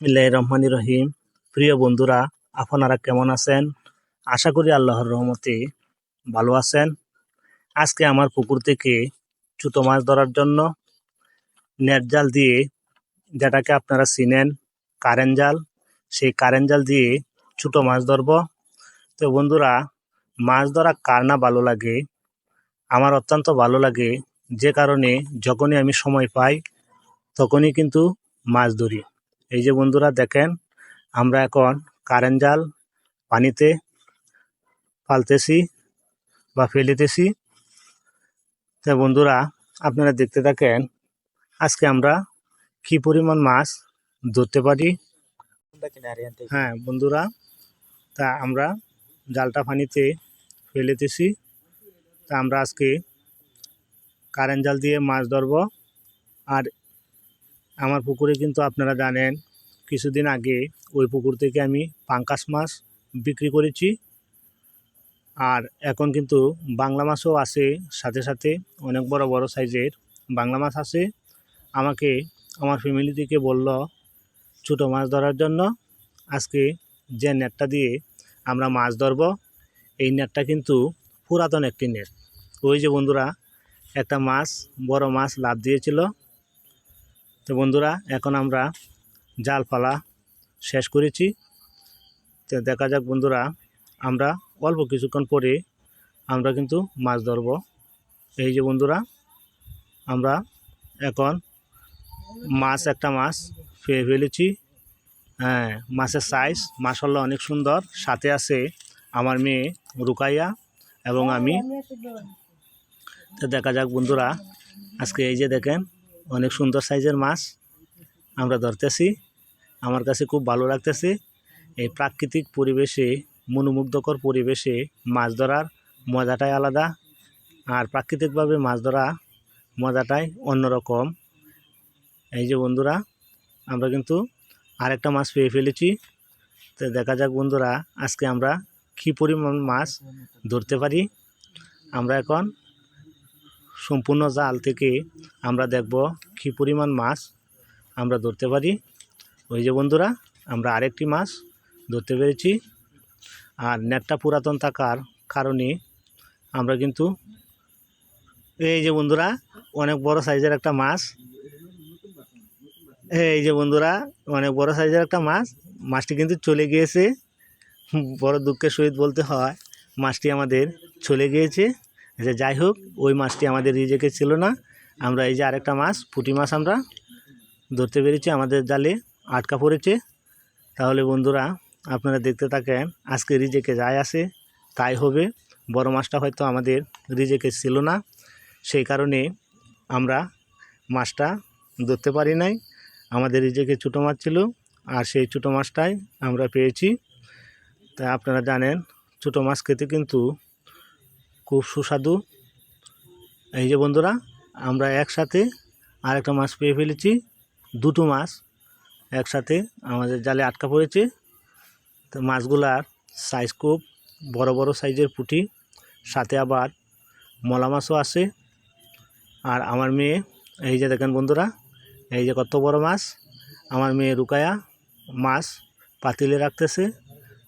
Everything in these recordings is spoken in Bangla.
বিসমিল্লাহির রহমানির রহিম। প্রিয় বন্ধুরা, আপনারা কেমন আছেন? আশা করি আল্লাহর রহমতে ভালো আছেন। আজকে আমার পুকুর থেকে ছোট মাছ ধরার জন্য নেট জাল দিয়ে যেটাকে আপনারা চিনেন কারেন্ট জাল, সেই কারেন্ট জাল দিয়ে ছোট মাছ ধরব। তো বন্ধুরা, মাছ ধরা কার না ভালো লাগে? আমার অত্যন্ত ভালো লাগে যে কারণে যখনই আমি সময় পাই তখনই কিন্তু মাছ ধরি। এই যে বন্ধুরা দেখেন, আমরা এখন কারেন্ট জাল পানিতে ফালতেছি বা ফেলিতেছি। তো বন্ধুরা, আপনারা দেখতে থাকেন, আজকে আমরা কি পরিমাণ মাছ ধরতে পারি? হ্যাঁ বন্ধুরা, তা আমরা জালটা পানিতে ফেলেতেছি। তা আমরা আজকে কারেন্ট জাল দিয়ে মাছ ধরব। আর আমার পুকুরে কিন্তু আপনারা জানেন, কিছুদিন আগে ওই পুকুর থেকে আমি পাঙ্কাশ মাছ বিক্রি করেছি। আর এখন কিন্তু বাংলা মাছও আছে, সাথে সাথে অনেক বড় বড় সাইজের বাংলা মাছ আছে। আমাকে, আমার ফ্যামিলি থেকে বলল, ছোটো মাছ ধরার জন্য আজকে যে নেটটা দিয়ে আমরা মাছ ধরব, এই নেটটা কিন্তু পুরাতন একটি নেট। ওই যে বন্ধুরা, একটা মাছ, বড় মাছ লাভ দিয়েছিল। তো বন্ধুরা, এখন আমরা জাল পালা শেষ করেছি। তো দেখা যাক বন্ধুরা, আমরা অল্প কিছুক্ষণ পরে আমরা কিন্তু মাছ ধরব। এই যে বন্ধুরা, আমরা এখন মাছ, একটা মাছ পেয়ে ফেলেছি। হ্যাঁ মাছের সাইজ মাসাল্লাহ অনেক সুন্দর। সাথে আছে আমার মেয়ে রুকাইয়া এবং আমি। তো দেখা যাক বন্ধুরা, আজকে এই যে দেখেন অনেক সুন্দর সাইজের মাছ আমরা ধরতেছি। আমার কাছে খুব ভালো লাগতেছে এই প্রাকৃতিক পরিবেশে, মনোমুগ্ধকর পরিবেশে মাছ ধরার মজাটাই আলাদা আর প্রাকৃতিকভাবে মাছ ধরা মজাটাই অন্যরকম। এই যে বন্ধুরা, আমরা কিন্তু আরেকটা মাছ পেয়ে ফেলেছি। তো দেখা যাক বন্ধুরা, আজকে আমরা কী পরিমাণ মাছ ধরতে পারি। আমরা এখন সম্পূর্ণ জাল থেকে আমরা দেখব কী পরিমাণ মাছ আমরা ধরতে পারি। ওই যে বন্ধুরা, আমরা আরেকটি মাছ ধরতে পেরেছি। আর নেটটা পুরাতন থাকার কারণে আমরা কিন্তু এই যে বন্ধুরা, অনেক বড় সাইজের একটা মাছ। এই যে বন্ধুরা, অনেক বড় সাইজের একটা মাছ। মাছটি কিন্তু চলে গিয়েছে। বড় দুঃখের সহিত বলতে হয়, মাছটি আমাদের চলে গিয়েছে। যে যাই হোক, ওই মাছটি আমাদের রিজেকে ছিল না। আমরা এই যে আরেকটা মাছ, পুঁটি মাছ আমরা ধরতে পেরেছি আমাদের জালে, আটকা পড়েছে। তাহলে বন্ধুরা, আপনারা দেখতে থাকেন, আজকে রিজেকে যায় আসে তাই হবে। বড় মাছটা হয়তো আমাদের রিজেকে ছিল না। সেই কারণে আমরা মাছটা ধরতে পারি নাই। আমাদের রিজেকে ছোটো মাছ ছিল, আর সেই ছোটো মাছটাই আমরা পেয়েছি। তা আপনারা জানেন, ছোটো মাছ খেতে কিন্তু খুব সুস্বাদু। এই যে বন্ধুরা, আমরা একসাথে আরেকটা মাছ পেয়ে ফেলেছি, দুটো মাছ একসাথে আমাদের জালে আটকা পড়েছে। তো মাছগুলার সাইজ খুব বড় বড় সাইজের পুঁটি, সাথে আবার মলা মাছও আছে। আর আমার মেয়ে, এই যে দেখেন বন্ধুরা, এই যে কত বড় মাছ, আমার মেয়ে রুকায়া মাছ পাতিলে রাখতেছে।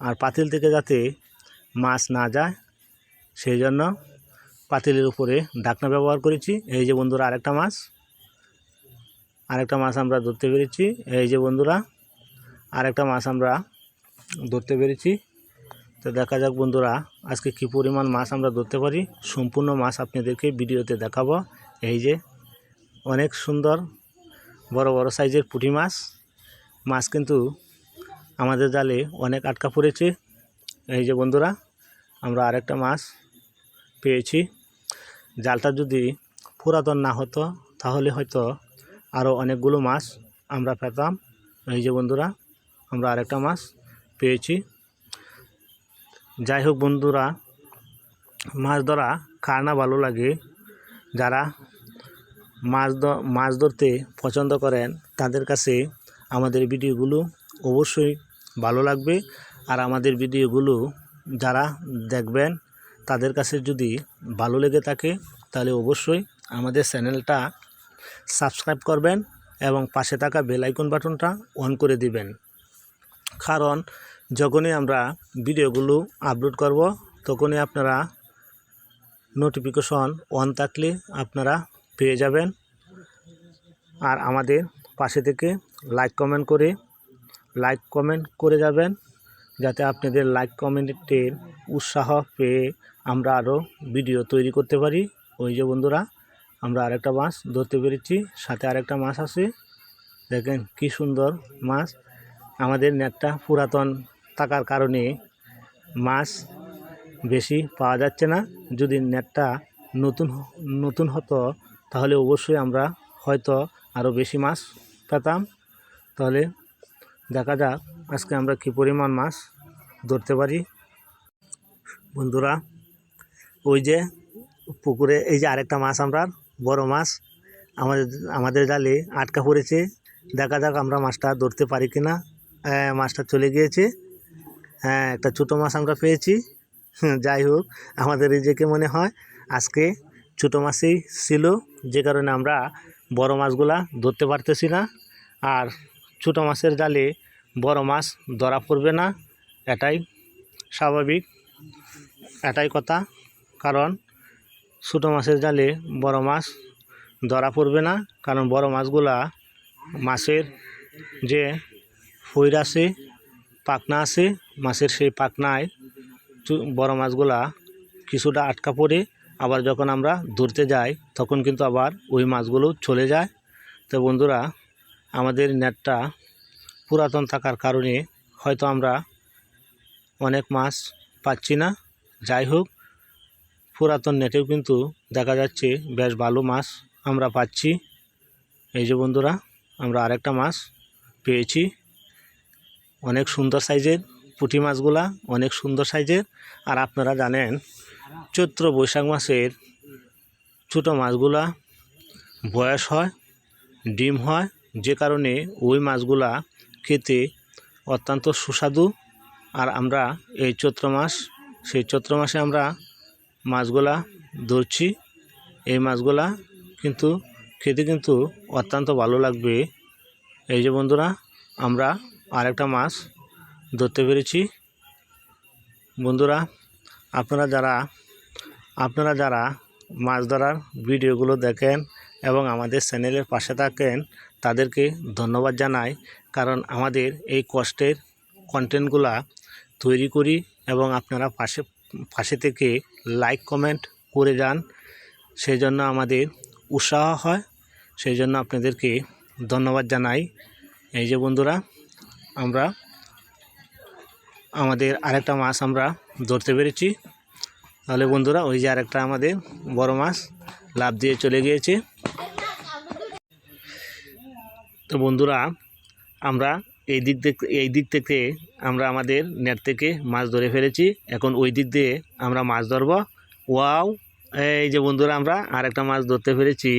আর পাতিল থেকে যাতে মাছ না যায় সেই জন্য পাতিলের উপরে ঢাকনা ব্যবহার করেছি। এই যে বন্ধুরা, আরেকটা মাছ। আরেকটা মাছ আমরা ধরতে পেরেছি। এই যে বন্ধুরা, আরেকটা মাছ আমরা ধরতে পেরেছি। তো দেখা যাক বন্ধুরা, আজকে কি পরিমাণ মাছ আমরা ধরতে পারি। সম্পূর্ণ মাছ আপনাদেরকে ভিডিওতে দেখাবো। এই যে অনেক সুন্দর, বড় বড় সাইজের পুঁটি মাছ। মাছ কিন্তু আমাদের জালে অনেক আটকা পড়েছে। এই যে বন্ধুরা, আমরা আরেকটা মাছ পেয়েছি। জালটা যদি পুরাতন না হতো, তাহলে হয়তো আরও অনেকগুলো মাছ আমরা পেতাম। এই যে বন্ধুরা, আমরা আরেকটা মাছ পেয়েছি। যাই হোক বন্ধুরা, মাছ ধরা কার না ভালো লাগে। যারা মাছ মাছ ধরতে পছন্দ করেন, তাদের কাছে আমাদের ভিডিওগুলো অবশ্যই ভালো লাগবে। আর আমাদের ভিডিওগুলো যারা দেখবেন তাদের কাছে যদি ভালো লেগে থাকে, তাহলে অবশ্যই আমাদের চ্যানেলটা সাবস্ক্রাইব করবেন এবং পাশে থাকা বেল আইকন বাটনটা অন করে দিবেন। কারণ যখনই আমরা ভিডিওগুলো আপলোড করব, তখনই আপনারা নোটিফিকেশন অন থাকলে আপনারা পেয়ে যাবেন। আর আমাদের পাশে থেকে লাইক কমেন্ট করে লাইক কমেন্ট করে যাবেন। যাতে আপনাদের লাইক কমেন্টের উৎসাহ পেয়ে আমরা আরও ভিডিও তৈরি করতে পারি। ওই যে বন্ধুরা, আমরা আরেকটা মাছ ধরতে পেরেছি, সাথে আরেকটা মাছ আছে। দেখেন কি সুন্দর মাছ। আমাদের নেটটা পুরাতন থাকার কারণে মাছ বেশি পাওয়া যাচ্ছে না। যদি নেটটা নতুন নতুন হতো, তাহলে অবশ্যই আমরা হয়তো আরও বেশি মাছ পেতাম। তাহলে দেখা যাক আজকে আমরা কী পরিমাণ মাছ ধরতে পারি। বন্ধুরা ওই যে পুকুরে এই যে আরেকটা মাছ আমরা বড় মাছ আমাদের আমাদের জালে আটকা পড়েছে। দেখা যাক আমরা মাছটা ধরতে পারি কি না হ্যাঁ, মাছটা চলে গিয়েছে। হ্যাঁ একটা ছোটো মাছ আমরা পেয়েছি। হুম, যাই হোক আমাদের যে মনে হয় আজকে ছোটো মাছই ছিল যে কারণে আমরা বড় মাছগুলা ধরতে পারতেছি না। আর ছোটো মাছের জালে বড় মাছ ধরা পড়বে না, এটাই স্বাভাবিক। এটাই কথা, কারণ ছোটো মাছের জালে বড় মাছ ধরা পড়বে না, কারণ বড় মাছগুলা মাছের যে ফইর আছে, পাখনা আছে, মাছের সেই পাখনায় চু- বড় মাছগুলা কিছুটা আটকা পড়ে, আবার যখন আমরা ধরতে যাই, তখন কিন্তু আবার ওই মাছগুলো চলে যায়। তো বন্ধুরা আমাদের নেটটা পুরাতন থাকার কারণে হয়তো আমরা অনেক মাছ পাচ্ছি না। যাই হোক, পুরাতন নেটেও কিন্তু দেখা যাচ্ছে বেশ ভালো মাছ আমরা পাচ্ছি। এই যে বন্ধুরা, আমরা আরেকটা মাছ পেয়েছি। অনেক সুন্দর সাইজের পুঁটি মাছগুলা, অনেক সুন্দর সাইজের। আর আপনারা জানেন, চৈত্র বৈশাখ মাসের ছোটো মাছগুলা বয়স হয়, ডিম হয় যে কারণে ওই মাছগুলা খেতে অত্যন্ত সুস্বাদু। আর আমরা এই চৈত্র মাস, সেই চৈত্র মাসে আমরা মাছগুলা ধরছি। এই মাছগুলা কিন্তু খেতে কিন্তু অত্যন্ত ভালো লাগবে। এই যে বন্ধুরা, আমরা আরেকটা মাছ ধরতে পেরেছি। বন্ধুরা, আপনারা যারা আপনারা যারা মাছ ধরার ভিডিওগুলো দেখেন এবং আমাদের চ্যানেলের পাশে থাকেন তাদেরকে ধন্যবাদ জানাই, কারণ আমাদের এই কষ্টের কন্টেন্টগুলা তৈরি করি এবং আপনারা পাশে পাশে থেকে লাইক কমেন্ট করে যান। সেই জন্য আমাদের উৎসাহ হয়। সেই জন্য আপনাদেরকে ধন্যবাদ জানাই। এই যে বন্ধুরা, আমরা, আমাদের আরেকটা মাছ আমরা ধরতে পেরেছি। তাহলে বন্ধুরা, ওই যে আরেকটা আমাদের বড় মাছ লাভ দিয়ে চলে গিয়েছে। তো বন্ধুরা, আমরা এই দিক থেকে এই দিক থেকে আমরা আমাদের নেট থেকে মাছ ধরে ফেলেছি। এখন ওই দিক দিয়ে আমরা মাছ ধরব। ওয়াও! এই যে বন্ধুরা, আমরা আরেকটা মাছ ধরতে পেরেছি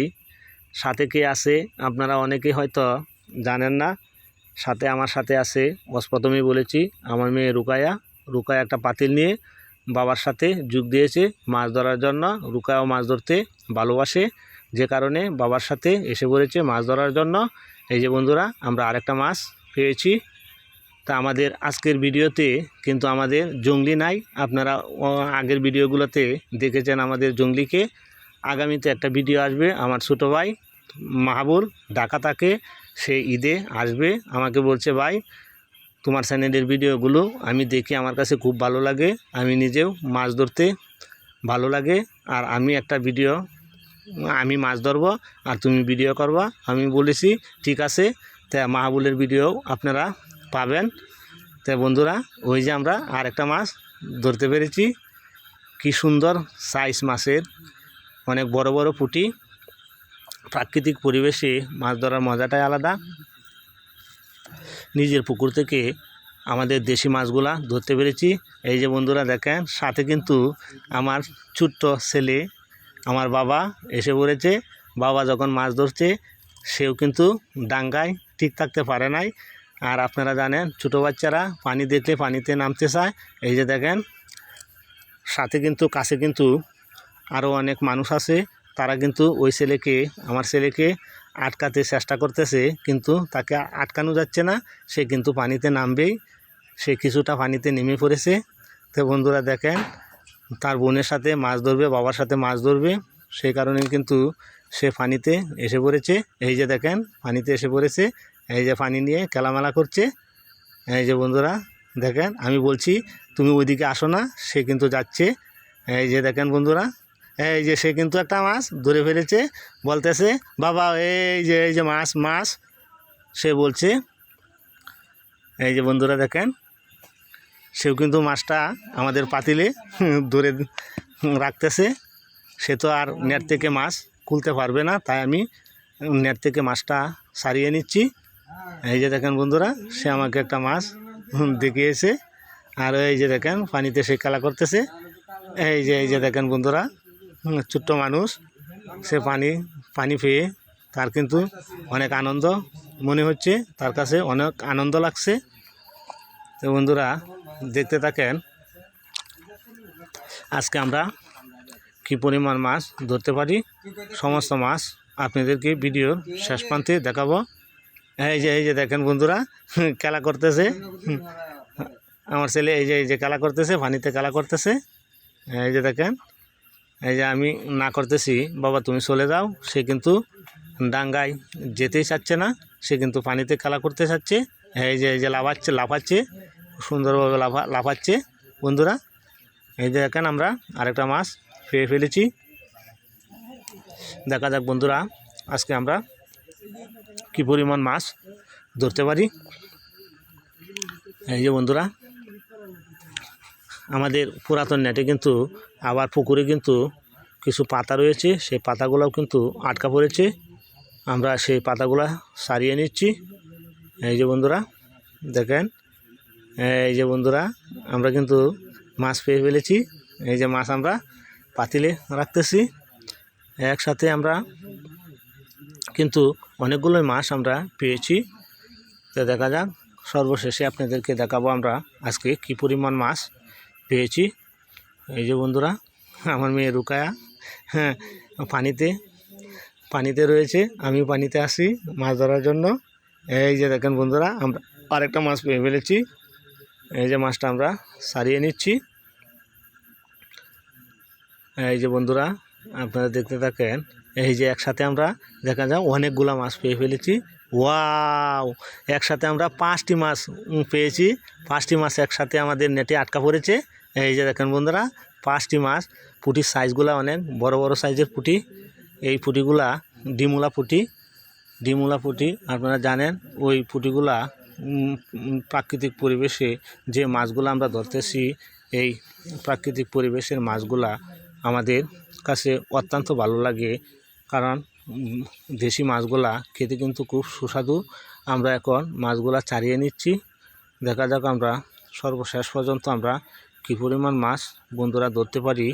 সাথে কে আছে? আপনারা অনেকে হয়তো জানেন না। সাথে আমার সাথে আছে প্রথমেই বলেছি, আমার মেয়ে রুকায়া। রুকায়া একটা পাতিল নিয়ে বাবার সাথে যোগ দিয়েছে মাছ ধরার জন্য। রুকায়াও মাছ ধরতে ভালোবাসে, যে কারণে বাবার সাথে এসে পড়েছে মাছ ধরার জন্য। এই যে বন্ধুরা, আমরা আরেকটা মাছ পেয়েছি। তা আমাদের আজকের ভিডিওতে কিন্তু আমাদের জঙ্গলি নাই। আপনারা আগের ভিডিওগুলোতে দেখেছেন আমাদের জঙ্গলিকে। আগামীতে একটা ভিডিও আসবে আমার ছোটো ভাই মাহাবুল ঢাকা থাকে সে ঈদে আসবে। আমাকে বলছে, ভাই, তোমার চ্যানেলের ভিডিওগুলো আমি দেখি আমার কাছে খুব ভালো লাগে। আমি নিজেও মাছ ধরতে ভালো লাগে। আর আমি একটা ভিডিও আমি মাছ ধরবো আর তুমি ভিডিও করবা। আমি বলেছি, ঠিক আছে, তা মাহাবুলের ভিডিও আপনারা পাবেন। তা বন্ধুরা, ওই যে আমরা আর একটা মাছ ধরতে পেরেছি। কি সুন্দর সাইজ মাছের, অনেক বড় বড় পুঁটি। প্রাকৃতিক পরিবেশে মাছ ধরার মজাটাই আলাদা। নিজের পুকুর থেকে আমাদের দেশি মাছগুলা ধরতে পেরেছি। এই যে বন্ধুরা দেখেন, সাথে কিন্তু আমার ছোট্ট ছেলে আমার বাবা এসে পড়েছে। বাবা যখন মাছ ধরছে, সেও কিন্তু ডাঙ্গায় ঠিক থাকতে পারে নাই। আর আপনারা জানেন, ছোটো বাচ্চারা পানি দেখলে পানিতে নামতে চায়। এই যে দেখেন, সাথে কিন্তু, কাছে কিন্তু আরও অনেক মানুষ আছে। তারা কিন্তু ওই ছেলেকে, আমার ছেলেকে আটকাতে চেষ্টা করতেছে, কিন্তু তাকে আটকানো যাচ্ছে না। সে কিন্তু পানিতে নামবেই। সে কিছুটা পানিতে নেমে পড়েছে। তো বন্ধুরা দেখেন তার বোনের সাথে মাছ ধরবে, বাবার সাথে মাছ ধরবে। সেই কারণে কিন্তু সে পানিতে এসে পড়েছে। এই যে দেখেন, পানিতে এসে পড়েছে। এই যে পানি নিয়ে খেলামেলা করছে। এই যে বন্ধুরা, দেখেন, আমি বলছি, তুমি ওইদিকে আসো না, সে কিন্তু যাচ্ছে। এই যে দেখেন বন্ধুরা, এই যে সে কিন্তু একটা মাছ ধরে ফেলেছে। বলতেছে, বাবা, এই যে এই যে মাছ মাছ। সে বলছে, এই যে বন্ধুরা দেখেন সেও কিন্তু মাছটা আমাদের পাতিলে ধরে রাখতেছে। সে তো আর নেট থেকে মাছ খুলতে পারবে না, তাই আমি নেট থেকে মাছটা সারিয়ে নিচ্ছি। এই যে দেখেন বন্ধুরা, সে আমাকে একটা মাছ দেখিয়েছে, আর এই যে দেখেন পানিতে সে খেলা করতেছে। এই যে এই যে দেখেন বন্ধুরা ছোট্ট মানুষ, সে পানি পানি পেয়ে তার কিন্তু অনেক আনন্দ মনে হচ্ছে, তার কাছে অনেক আনন্দ লাগছে। তো বন্ধুরা দেখতে থাকেন। আজকে আমরা কী পরিমাণ মাছ ধরতে পারি, সমস্ত মাছ আপনাদেরকে ভিডিওর শেষ প্রান্তে দেখাবো। এই যে এই যে দেখেন বন্ধুরা, খেলা করতেছে। আমার ছেলে এই যে এই যে খেলা করতেছে পানিতে খেলা করতেছে। এই যে দেখেন, এই যে আমি না করতেছি, বাবা তুমি চলে যাও। সে কিন্তু ডাঙ্গায় যেতেই চাচ্ছে না, সে কিন্তু পানিতে খেলা করতে চাচ্ছে। এই যে এই যে লাফাচ্ছে লাফাচ্ছে। সুন্দরভাবে লাফা, লাফাচ্ছে। বন্ধুরা, এই দেখেন আমরা আরেকটা মাছ পেয়ে ফেলেছি। দেখা যাক বন্ধুরা, আজকে আমরা কি পরিমাণ মাছ ধরতে পারি। এই যে বন্ধুরা, আমাদের পুরাতন নেটে কিন্তু, আবার পুকুরে কিন্তু কিছু পাতা রয়েছে। সেই পাতাগুলোও কিন্তু আটকা পড়েছে। আমরা সেই পাতাগুলা সারিয়ে নিচ্ছি। এই যে বন্ধুরা, দেখেন এই যে বন্ধুরা, আমরা কিন্তু মাছ পেয়ে ফেলেছি। এই যে মাছ আমরা পাতিলে রাখতেছি। একসাথে আমরা কিন্তু অনেকগুলো মাছ আমরা পেয়েছি। তো দেখা যাক, সর্বশেষে আপনাদেরকে দেখাবো আমরা আজকে কি পরিমাণ মাছ পেয়েছি। এই যে বন্ধুরা, আমার মেয়ে রুকায়া হ্যাঁ পানিতে পানিতে রয়েছে। আমি পানিতে আসি মাছ ধরার জন্য। এই যে দেখেন বন্ধুরা, আমরা আরেকটা মাছ পেয়ে ফেলেছি। এই যে মাছটা আমরা সারিয়ে নিচ্ছি। এই যে বন্ধুরা, আপনারা দেখতে থাকেন, এই যে একসাথে আমরা দেখা যায় অনেকগুলা মাছ পেয়ে ফেলেছি। ওয়াও! একসাথে আমরা পাঁচটি মাছ পেয়েছি। পাঁচটি মাছ একসাথে আমাদের নেটে আটকা পড়েছে। এই যে দেখেন বন্ধুরা, পাঁচটি মাছ, পুঁটির সাইজগুলা অনেক, বড় বড় সাইজের পুঁটি। এই পুঁটিগুলা ডিমুলা পুঁটি। ডিমুলা পুঁটি, আপনারা জানেন, ওই পুঁটিগুলা প্রাকৃতিক পরিবেশে যে মাছগুলো আমরা ধরতেছি, এই প্রাকৃতিক পরিবেশের মাছগুলা আমাদের কাছে অত্যন্ত ভালো লাগে। কারণ দেশি মাছগুলা খেতে কিন্তু খুব সুস্বাদু। আমরা এখন মাছগুলা ছাড়িয়ে নিচ্ছি। দেখা যাক আমরা সর্বশেষ পর্যন্ত আমরা কী পরিমাণ মাছ বন্ধুরা ধরতে পারি।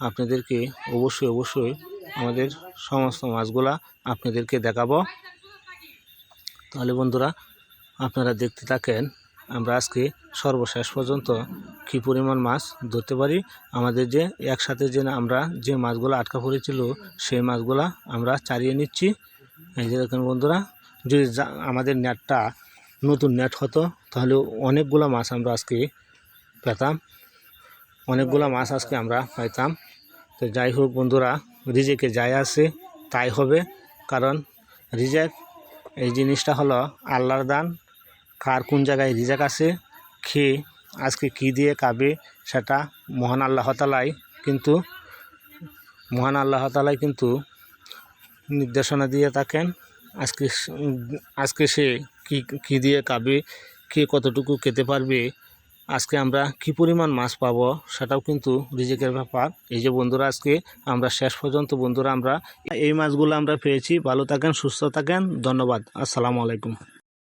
আপনাদেরকে অবশ্যই অবশ্যই আমাদের সমস্ত মাছগুলা আপনাদেরকে দেখাবো। তাহলে বন্ধুরা আপনারা দেখতে থাকেন, আমরা আজকে সর্বশেষ পর্যন্ত কী পরিমাণ মাছ ধরতে পারি, আমাদের যে একসাথে যে আমরা যে মাছগুলো আটকা পড়েছিল, সেই মাছগুলা আমরা চারিয়ে নিচ্ছি। এই যে দেখেন বন্ধুরা, যদি আমাদের নেটটা নতুন নেট হতো, তাহলে অনেকগুলো মাছ আমরা আজকে পেতাম, অনেকগুলো মাছ আজকে আমরা পাইতাম। তো যাই হোক বন্ধুরা, রিজেকে যাই আসে তাই হবে, কারণ রিজেক এই জিনিসটা হলো আল্লাহর দান কার কোন জায়গায় রিজাক আছে খেয়ে আজকে কী দিয়ে খাবে সেটা মহান আল্লাহ তালাই কিন্তু, মহান আল্লাহ তালাই কিন্তু নির্দেশনা দিয়ে থাকেন আজকে আজকে সে কী কী দিয়ে খাবে কে কতটুকু খেতে পারবে, আজকে আমরা কি পরিমাণ মাছ পাবো সেটাও কিন্তু রিজেকের ব্যাপার। এই যে বন্ধুরা, আজকে আমরা শেষ পর্যন্ত বন্ধুরা, আমরা এই মাছগুলো আমরা পেয়েছি। ভালো থাকেন, সুস্থ থাকেন। ধন্যবাদ। আসসালামু আলাইকুম।